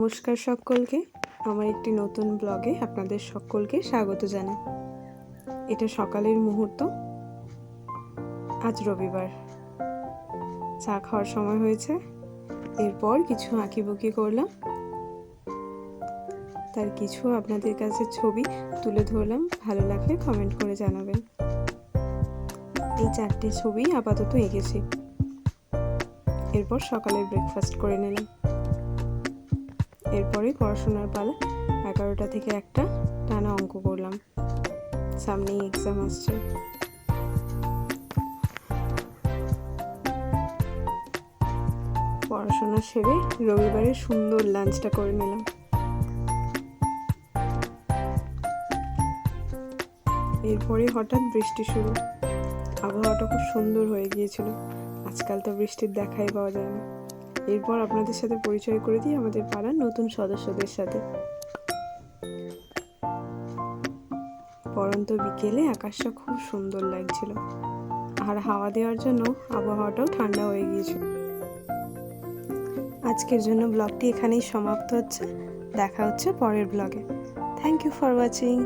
নমস্কার সকলকে। আমার একটি নতুন ব্লগে আপনাদের সকলকে স্বাগত জানাই। এটা সকালের মুহূর্ত। আজ রবিবার। চা খাওয়ার সময় হয়েছে। এরপর কিছু আঁকিবুকি করলাম। তার কিছু আপনাদের কাছে ছবি তুলে ধরলাম। ভালো লাগলে কমেন্ট করে জানাবেন। এই চারটে ছবি আপাতত এঁকেছি। এরপর সকালের ব্রেকফাস্ট করে নিলাম। এরপরে পড়াশোনার পালা এগারোটা থেকে একটা টানা অঙ্ক করলাম। সামনেই এক্সাম আসছে। পড়াশোনা সেরে রবিবারে সুন্দর লাঞ্চটা করে নিলাম। এরপরে হঠাৎ বৃষ্টি শুরু। আবহাওয়াটা খুব সুন্দর হয়ে গিয়েছিল। আজকাল তো বৃষ্টির দেখাই পাওয়া যায় না। এরপর আপনাদের সাথে পরিচয় করে দিই আমাদের পাড়ার নতুন সদস্যদের সাথে। পরন্ত বিকেলে আকাশটা খুব সুন্দর লাগছিল। আর হাওয়া দেওয়ার জন্য আবহাওয়াটাও ঠান্ডা হয়ে গিয়েছিল। আজকের জন্য ব্লগটি এখানেই সমাপ্ত হচ্ছে। দেখা হচ্ছে পরের ব্লগে। Thank you for watching